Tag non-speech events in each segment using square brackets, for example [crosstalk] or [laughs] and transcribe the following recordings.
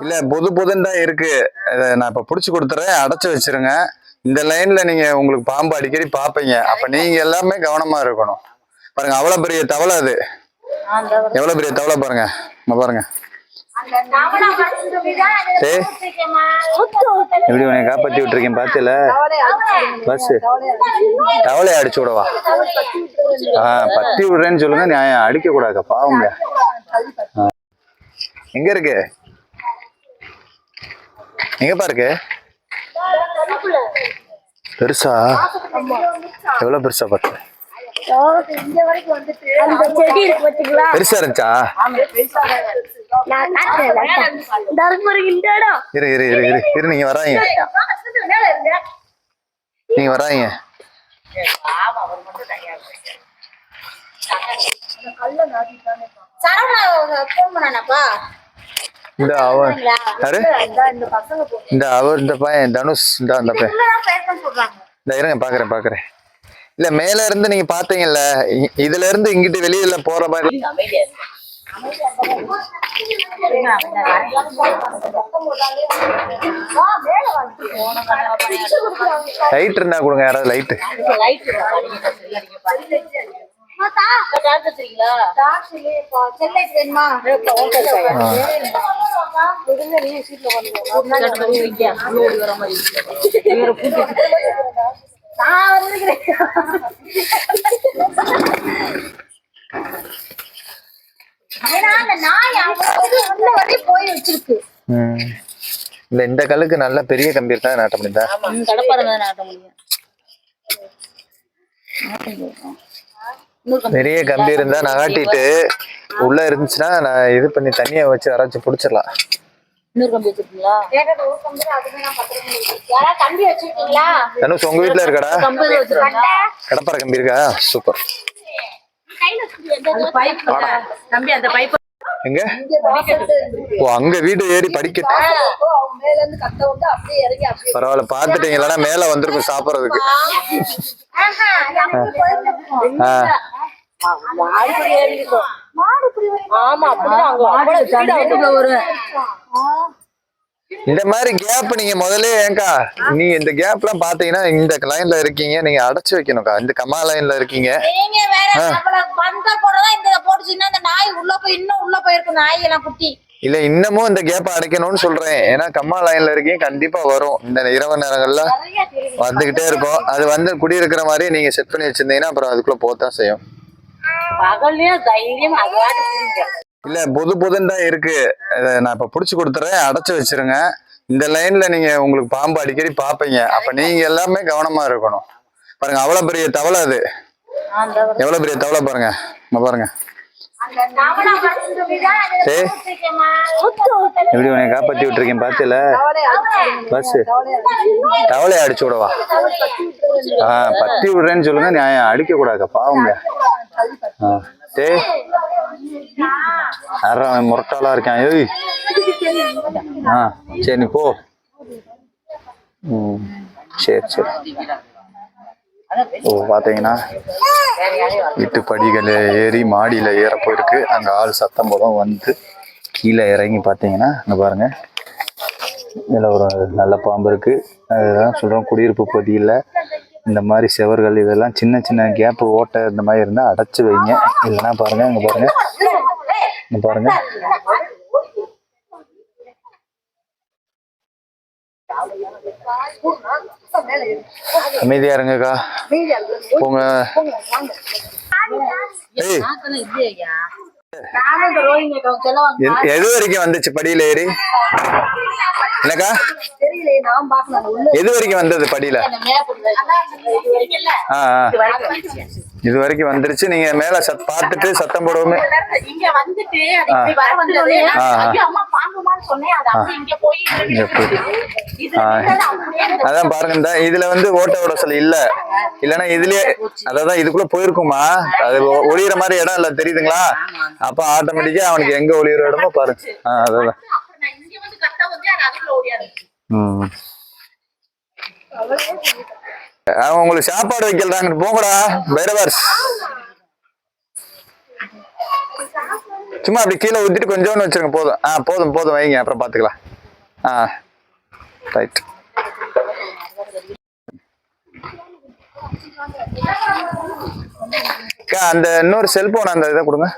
இல்ல பொது பொதுன்னு தான் இருக்கு நான் இப்ப புடிச்சு கொடுத்துறேன். அடைச்சு வச்சிருங்க. இந்த லைன்ல நீங்க உங்களுக்கு பாம்பு அடிக்கடி பாப்பீங்க. அப்ப நீங்க எல்லாமே கவனமா இருக்கணும். பாருங்க அவ்வளவு பெரிய தவளை அது. எவ்வளவு பெரிய தவளை பாருங்க. இங்க பாருங்க. எப்படி உனக்கு காப்பாத்தி விட்டுருக்கேன் பாத்துல? பஸ். தவளையை அடிச்சு விடவா? ஆ பத்தி விடுறேன்னு சொல்லுங்க. நியாயம். அடிக்க கூடாது பாவங்க. ஆ. எங்க இருக்கு? எங்க பாருக்கு பெருசா? எவ்வளவு பெருசா பார்த்து பெருசா இருந்துச்சா? இரு இரு இரு இரு இரு நீங்க வராங்க நீங்க வராங்க சரவணா போன் இந்த அவன் யாரு? இந்த அவர் இந்த பையன் தனுஷ் இந்த அந்த பையன். இந்த இருங்க பாக்குறேன் பாக்குறேன். இல்ல மேல இருந்து நீங்க பாத்தீங்கல்ல இ- இதுல இருந்து இங்கிட்டு வெளியில போற மாதிரி லைட் இருந்தா கொடுங்க யாராவது லைட் செல்லைட் வேணுமா? போய் வச்சிருக்கு இல்ல இந்த கல்லுக்கு நல்ல பெரிய கம்பி தான் நாட்ட முடியுதா? கடப்பாறை நாட்ட முடியும். பெரிய கம்பி இருந்தா நகாட்டிட்டு உள்ள இருந்துச்சுன்னா நான் இது பண்ணி தண்ணியை வச்சு அரைச்சு புடிச்சிடலாம். தனுஷ் உங்க வீட்டுல இருக்காடா? கடப்பாறை கம்பி இருக்கா? சூப்பர். கம்பி அந்த பைப் எங்க? ஓ அங்க வீடு ஏறி அப்படியே பரவாயில்ல பாத்துட்டீங்க இல்லைன்னா மேல வந்திருக்கும் சாப்பிடறதுக்கு. ஆமா அப்படிதான் அங்க வரும் இந்த மாதிரி கேப் நீங்க முதல்ல ஏங்கா நீங்க இந்த கேப்லாம் பாத்தீங்கன்னா இந்த லைன்ல இருக்கீங்க நீங்க அடைச்சு வைக்கணும்க்கா. இந்த கமா லைன்ல இருக்கீங்க. நீங்க வேற நம்மள பந்த போடதான் இந்த போட்டுச்சுன்னா இந்த நாய் உள்ள போய் இன்னும் உள்ள போயிருக்கும் நாய் எல்லாம் குட்டி. இல்ல இன்னமும் இந்த கேப் அடைக்கணும்னு சொல்றேன். ஏன்னா கம்மா லைன்ல இருக்கீங்க கண்டிப்பா வரும். இந்த இரவு நேரங்கள்ல வந்துகிட்டே இருக்கும். அது வந்து குடியிருக்கிற மாதிரி நீங்க செட் பண்ணி வச்சிருந்தீங்கன்னா அப்புறம் அதுக்குள்ள போத்தான் செய்யும். இல்ல பொது பொதுன்னு தான் இருக்கு. இதை நான் இப்ப புடிச்சு கொடுத்துறேன். அடைச்சு வச்சிருங்க. இந்த லைன்ல நீங்க உங்களுக்கு பாம்பு அடிக்கடி பாப்பீங்க. அப்ப நீங்க எல்லாமே கவனமா இருக்கணும். பாருங்க அவ்வளவு பெரிய தவளை அது. எவ்வளவு பெரிய தவளை பாருங்க. இங்க பாருங்க. எப்படி உன்னை காப்பாத்தி விட்டுருக்கேன் பாத்துல பஸ் தவளையை அடிச்சு விடவா? ஆ பத்தி விடுறேன்னு சொல்லுங்க. நியாயம். அடிக்க கூடாது பாவங்க. ஆ டேய் யாரா அவன் இருக்கான். ஏய். ஆ சரி நீ போ. ம் சரி சரி. ஓ பார்த்தீங்கன்னா வீட்டு படிகள் ஏறி மாடியில் ஏற போயிருக்கு. அங்க ஆள் சத்தம் போதும் வந்து கீழே இறங்கி பார்த்தீங்கன்னா அங்கே பாருங்கள் இதில் ஒரு நல்ல பாம்பு இருக்குது அதுதான் சொல்கிறோம் குடியிருப்பு பகுதியில் இந்த மாதிரி செவர்கள் இதெல்லாம் சின்ன சின்ன கேப்பு ஓட்டை இந்த மாதிரி இருந்தால் அடைச்சி வைங்க. இல்லைன்னா பாருங்கள் அங்கே பாருங்கள் பாருங்க. அமைதியா இருங்கக்கா. போங்க. எது- வரைக்கும் வந்துச்சு படியில ஏறி. உள்ள எது வரைக்கும் வந்தது படியில. இது வரைக்கும் வந்துருச்சு. நீங்க மேல சத் பார்த்துட்டு சத்தம் போடுவோமே. அதான் பாருங்க இந்த இதுல வந்து ஓட்ட உடசல் இல்ல. இல்லன்னா இதுலயே அதான் இதுக்குள்ள போயிருக்குமா? அது ஒளியிற மாதிரி இடம் இல்ல தெரியுதுங்களா? அப்ப ஆட்டோமேட்டிக்கா அவனுக்கு எங்க ஒளியிற இடமோ பாருங்க ஆ, அதான். ம். அவன் உங்களுக்கு சாப்பாடு வைக்கலாங்க போங்கடா பைரவர்ஸ். சும்மா அப்படி கீழே ஊற்றிட்டு கொஞ்சோன்னு வச்சுருங்க போதும். ஆ போதும் போதும் வைங்க அப்புறம் பார்த்துக்கலாம் ஆ ரைட் அக்கா அந்த இன்னொரு செல்போன் அந்த இதை கொடுங்க.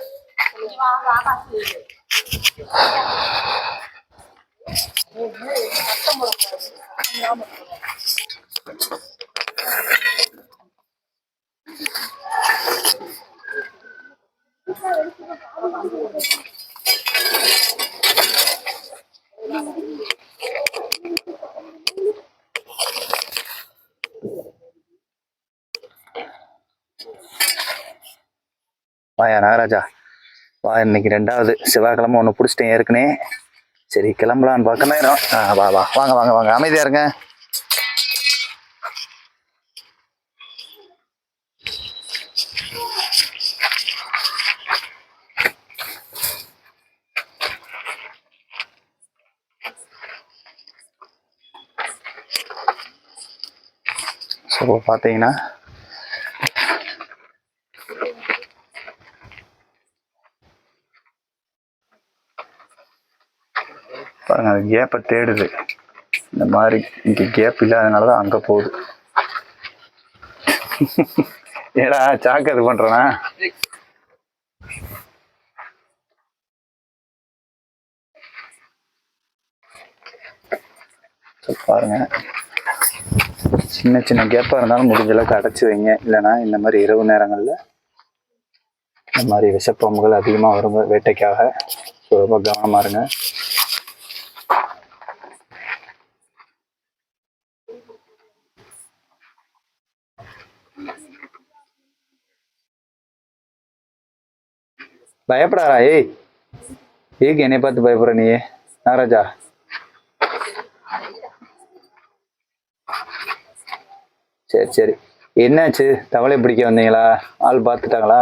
வாயா நாகராஜா. வா இன்னைக்கு ரெண்டாவது செவ்வாய்க்கிழமை ஒன்று பிடிச்சிட்டேன் ஏற்கனவே. சரி கிளம்பலான்னு பார்க்க நேரம் ஆ வா வா. வாங்க வாங்க வாங்க. அமைதியா இருங்க. ஸோ பார்த்தீங்கன்னா பாருங்க அது கேப்பை தேடுது. இந்த மாதிரி இங்கே கேப் இல்லாதனால தான் அங்கே போகுது. ஏடா சாக்கு இது பண்ணுறேன்னா பாருங்க. சின்ன சின்ன கேப்பாக இருந்தாலும் முடிஞ்ச அளவுக்கு அடைச்சி வைங்க. இல்லைன்னா இந்த மாதிரி இரவு நேரங்களில் இந்த மாதிரி விஷப்பாம்புகள் அதிகமாக வரும் வேட்டைக்காக. ஸோ ரொம்ப கவனமாக இருங்க. பயப்படாரா ஏய். ஏக்கு என்னை பார்த்து பயப்படுற நீ நாராஜா சரி சரி. என்னாச்சு? தவளை பிடிக்க வந்தீங்களா? ஆள் பார்த்துட்டாங்களா?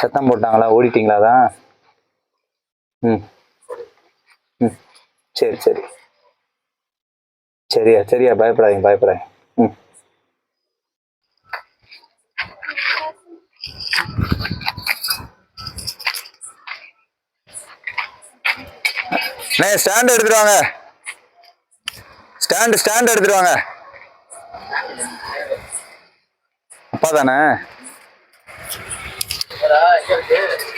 சத்தம் போட்டாங்களா? ஓடிட்டீங்களா தான் ம். ம். சரி சரி. சரியா சரியா. பயப்படாதீங்க பயப்படாதீங்க. ம். ஸ்டாண்ட் எடுத்துருவாங்க ஸ்டாண்ட் ஸ்டாண்ட் எடுத்துட்டு வாங்க. அப்பா தானே?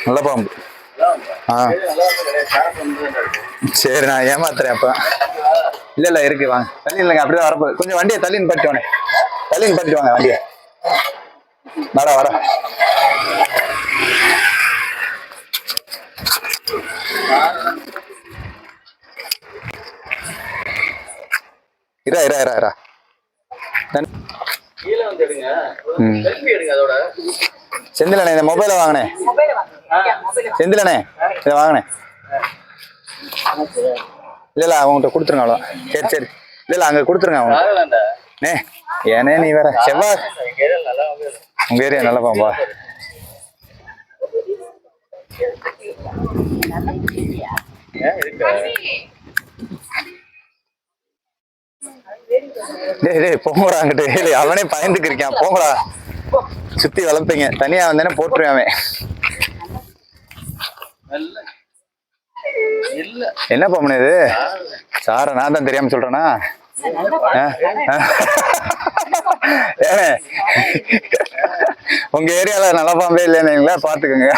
நல்ல பாம்பு. ஆ. சரி நான் ஏமாத்துறேன் அப்ப. இல்ல இல்ல இருக்கு வாங்க. தள்ளி இல்லைங்க அப்படிதான் வரப்போகுது. கொஞ்சம் வண்டியை தள்ளின்னு பட்டு வாங்க. தள்ளின்னு பட்டு வாங்க வண்டியை. வர வர இரா இரா இரா இரா தன்- கீழே வந்து எடுங்க ம். செல்ஃபி எடுங்க அதோட செந்திலண்ணே இந்த மொபைலை வாங்கினேன். செந்திலண்ணே இதை வாங்கினேன். இல்ல இல்ல அவங்ககிட்ட கொடுத்துருங்க அவ்வளோ சரி சரி. இல்ல இல்ல அங்க கொடுத்துருங்க அவங்க. நே ஏனே நீ வேற. செவ்வாய் எங்க ஏரியா நல்லா வந்து உங்க ஏரியா நல்ல பாம்பா இருக்கா டேய் டேய் போங்கடா அங்கிட்டு டேய் அவனே பயந்துக்கு இருக்கான். போங்கடா. சுத்தி வளர்ப்பீங்க. தனியா வந்தேனே போட்டுருவேன் அவன். என்ன பாம்பு இது? சார நான் தான் தெரியாம சொல்றேனா? ஆ? ஏனே? உங்க ஏரியால நல்ல பாம்பே இல்லைன்னு பாத்துக்கோங்க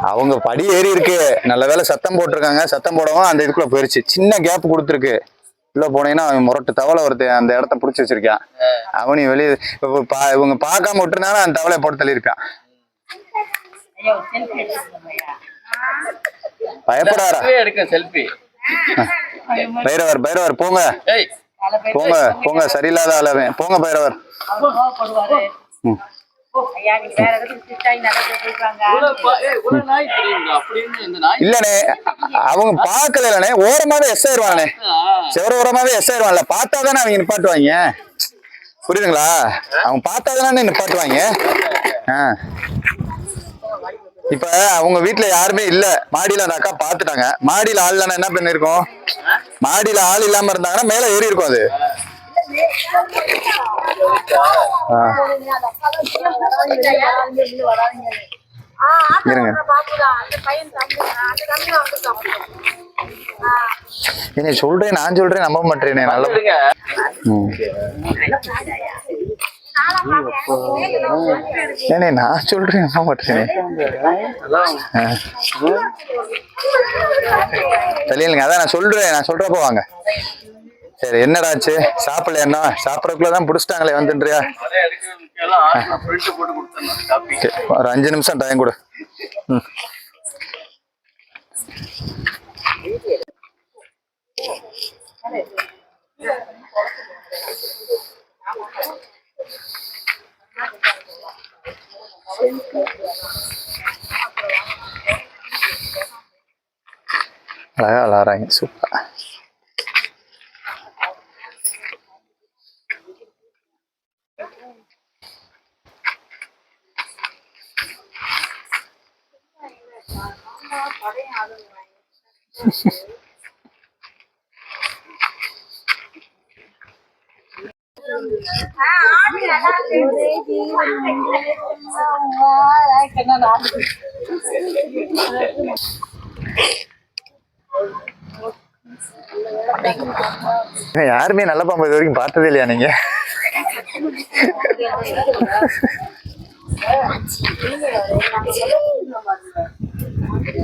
அவங்க படி ஏறி இருக்கு. நல்ல வேளை சத்தம் போட்டிருக்காங்க. சத்தம் போடவும் அந்த இதுக்குள்ள போயிருச்சு. சின்ன கேப் கொடுத்துருக்கு. உள்ள போனீங்கன்னா அவன் முரட்டு தவளை ஒருத்தன் அந்த இடத்த புடிச்சு வச்சிருக்கான். அவனையும் வெளியே இவங்க பார்க்காம விட்டுருந்தாலும் அந்த தவளையை போட்டு எடுத்துக்கோங்க பயப்படாரா பைரவர் பைரவர் போங்க. போங்க போங்க. சரியில்லாத ஆளவன் போங்க பைரவர். ம். இல்லனே அவங்க பார்க்கலண்ணே ஓரமாவே எஸ் ஆயிருவானே செவர ஓரமாவே எஸ் ஆயிருவான்ல பார்த்தா தானே அவங்க நிப்பாட்டுவாங்க. புரியுதுங்களா? அவங்க பார்த்தா தானே நிப்பாட்டுவாங்க. ஆ. இப்ப அவங்க வீட்டுல யாருமே இல்ல. மாடியில அந்த அக்கா பாத்துட்டாங்க மாடியில ஆள் என்ன பண்ணிருக்கோம்? மாடியில ஆள் இல்லாம இருந்தாங்கன்னா மேல ஏறி இருக்கும் அது. இருங்க. என்ன சொல்றேன் நான் சொல்றேன் நம்ப மாட்டேனே நல்ல. ஏனே நான் சொல்றேன் நம்ப மாட்டேனே தெரியலங்க அதான் நான் சொல்றேன் நான் சொல்றப்போ வாங்க சரி என்னடாச்சு? சாப்பிடல என்ன? சாப்பிடறதுக்குள்ளதான் புடிச்சிட்டாங்களே வந்துன்றியா? ஒரு அஞ்சு நிமிஷம் டைம் கொடு. ம். அழகா விளாட்றாங்க சூப்பர் ஏன் யாருமே நல்ல பாம்பு இது வரைக்கும் பார்த்ததே இல்லையா நீங்க? [laughs] [laughs]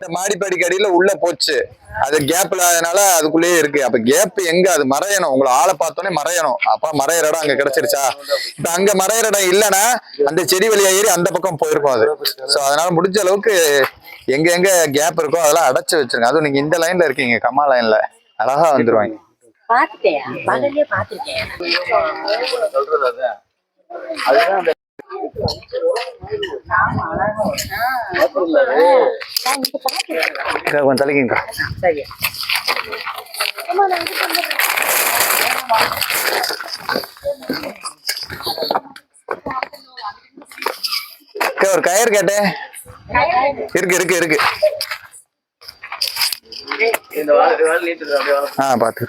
இந்த மாடிப்படி கடியில உள்ள போச்சு. அது கேப் இல்லாதனால அதுக்குள்ளேயே இருக்கு. அப்ப கேப் எங்க? அது மறையணும். உங்களை ஆளை பார்த்தோன்னே மறையணும். அப்ப மறையிற இடம் அங்க கிடைச்சிருச்சா? இப்ப அங்க மறையிற இடம் இல்லைன்னா அந்த செடி வழியா ஏறி அந்த பக்கம் போயிருக்கும் அது. சோ அதனால முடிஞ்ச அளவுக்கு எங்க எங்க கேப் இருக்கோ அதெல்லாம் அடைச்சு வச்சிருங்க. அதுவும் நீங்க இந்த லைன்ல இருக்கீங்க. கம்மா லைன்ல அழகா வந்துருவாங்க. பாத்துட்டேன் அதுதான் கொஞ்சம் தலைக்குங்கக்கா. சரி. ஒரு கயிறு கேட்டேன் இருக்கு இருக்கு இருக்கு. இந்த வாழை வாழை நீட்டு அப்படியே வாழை ஆ பாத்து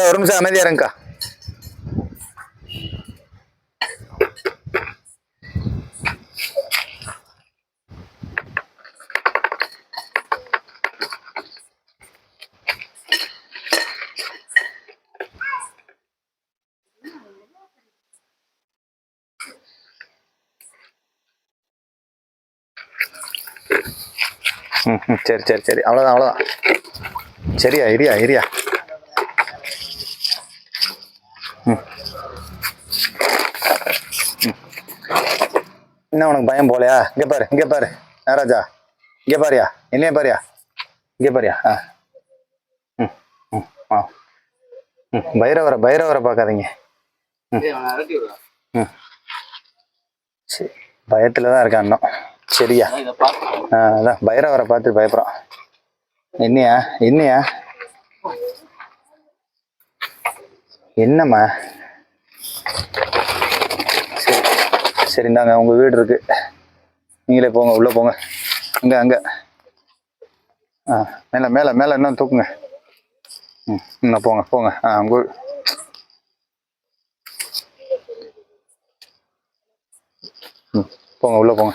ஒரு நிமிஷம் அமைதியாருங்கக்கா ம், ம், சரி சரி சரி. அவ்வளோதான் அவ்வளோதான் சரியா இரியா இரியா ம். ம். என்ன உனக்கு பயம் போலையா? இங்க பாரு இங்க பாரு. நாராஜா இங்க பாரியா? என்னைய பாரியா? இங்க பாரியா? ஆ. ம் ம் ஆ ம் பைரவரை பைரவரை பார்க்காதீங்க. விடுறான். ம் சரி பயத்தில் தான் இருக்கா இன்னும். சரியா அதான் பைரவரை பார்த்து பயப்படுறான் என்னையா? என்னையா? என்னம்மா? சரி சரி இந்தாங்க உங்க வீடு இருக்கு. நீங்களே போங்க உள்ள போங்க. இங்க அங்க. ஆ மேல மேல மேல இன்னும் தூக்குங்க. ம் இன்னும் போங்க போங்க. ஆ உங்க வீ- ம் போங்க உள்ள போங்க.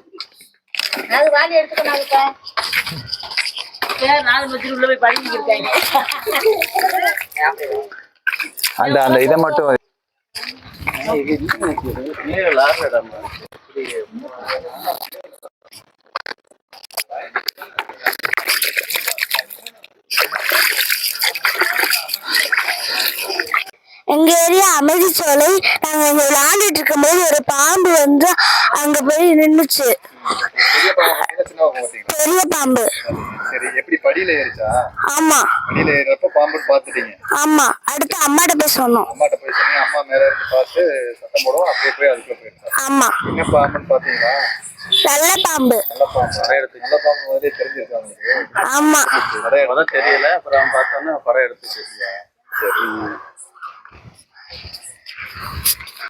அது வாலி எடுத்துக்கணும் நாலு மத்தியில் உள்ள போய் பழகிட்டு இருக்காங்க? அந்த அந்த இதை மட்டும் நீ லாரில எங்க ஏரியா அமைதி சோலை. நாங்க இங்க விளையாண்டுட்டு இருக்கும்போது ஒரு பாம்பு வந்து அங்க போய் நின்னுச்சு. பெரிய பாம்பு பாம்பு பாம்பு. சரி எப்படி படியில ஏறிச்சா? ஆமா. படியில ஏறப்ப பாம்புன்னு பார்த்துட்டீங்க. ஆமா. அடுத்து அம்மாட்ட போய் சொன்னோம். அம்மாட்ட போய் சொன்னீங்க அம்மா மேல இருந்து பார்த்து சத்தம் போடுவோம் அப்படியே போய் அதுக்குள்ள போயிருச்சா ஆமா. என்ன பாம்புன்னு பார்த்தீங்களா? நல்ல பாம்பு. நல்ல பாம்பு. நிறைய இடத்துக்கு நல்ல பாம்பு முதலே தெரிஞ்சிருக்காங்க ஆமா. நிறைய முத தெரியல. அப்புறம் பார்த்தோன்னா படம் எடுத்து சரி. 違います。